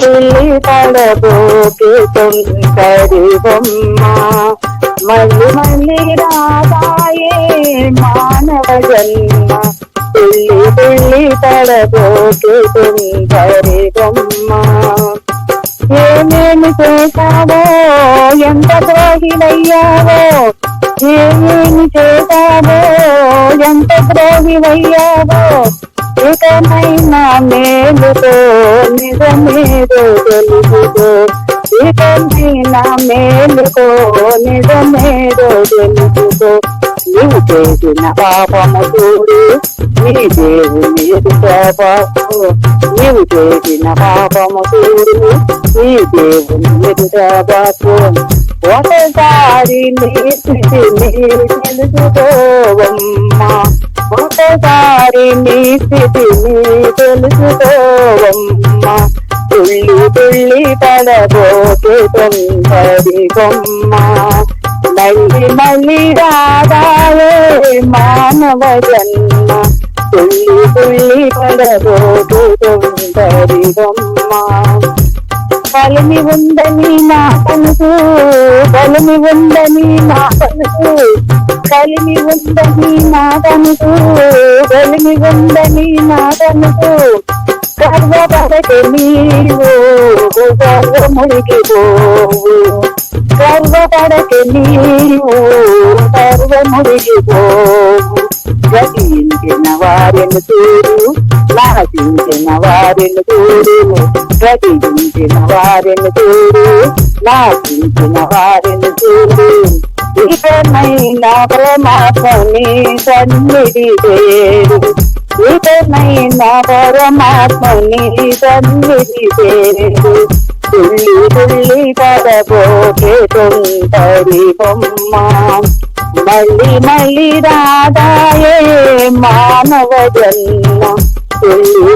తుల్లి పడబోకి తొందరి బొమ్మ. మళ్ళీ మళ్ళీ రాదాయే మానవ జన్మ. తుల్లి తుల్లి పడబోకి తొందరి బొమ్మ. ఏమేమి చేశావో ఎంత ద్రోహిలయ్యావో ఏమేమి చేశావో ఎంత ద్రోహిలయ్యావో ఇకమైన మేలుతో నిజమేదో తెలుసుకో ఇకమైన మేలుకో నిజమేదో తెలుసుకో నీవు చేసిన పాపము చూడు నీ దేవుని ఎదుటబాకు నీవు చేసిన పాపము చూడు నీ దేవుని ఎదుటబాకు ఒకసారి నీ స్థితిని తెలుసుకోవమ్మా వారి నీ స్థితిని తెలుసుకోవమ్మా. తుళ్ళి తుళ్ళి పడబోకే తొందరి బొమ్మ. మళ్ళీ మళ్ళీ రాగాలే మానవ జన్మ. తుళ్ళి తుళ్ళి పడబోకే కలిమి ఉందని నా కనుసు కలిమి ఉందని నా కనుసు కలిమి ఉందని నా కనుసు బలిమి ఉందని నా కనుసు గర్వపడక నీవు గర్వముడికి పోవు గర్వపడక నీవు గర్వముడికి పోవు గతించిన వారిని చూడు నాశించిన వారిని చూడు గతించిన వారిని చూడు నాటించిన వారిని చూడు ఇకనైనా పరమాత్మని సన్నిధి చేరు. ఇకనైనా పరమాత్మని సన్నిధి చేరు. తుల్లి తుల్లి పదపోకే తొందరి బొమ్మ. మళ్ళీ మళ్ళీ రాదాయే మానవ జన్మ. తుల్లి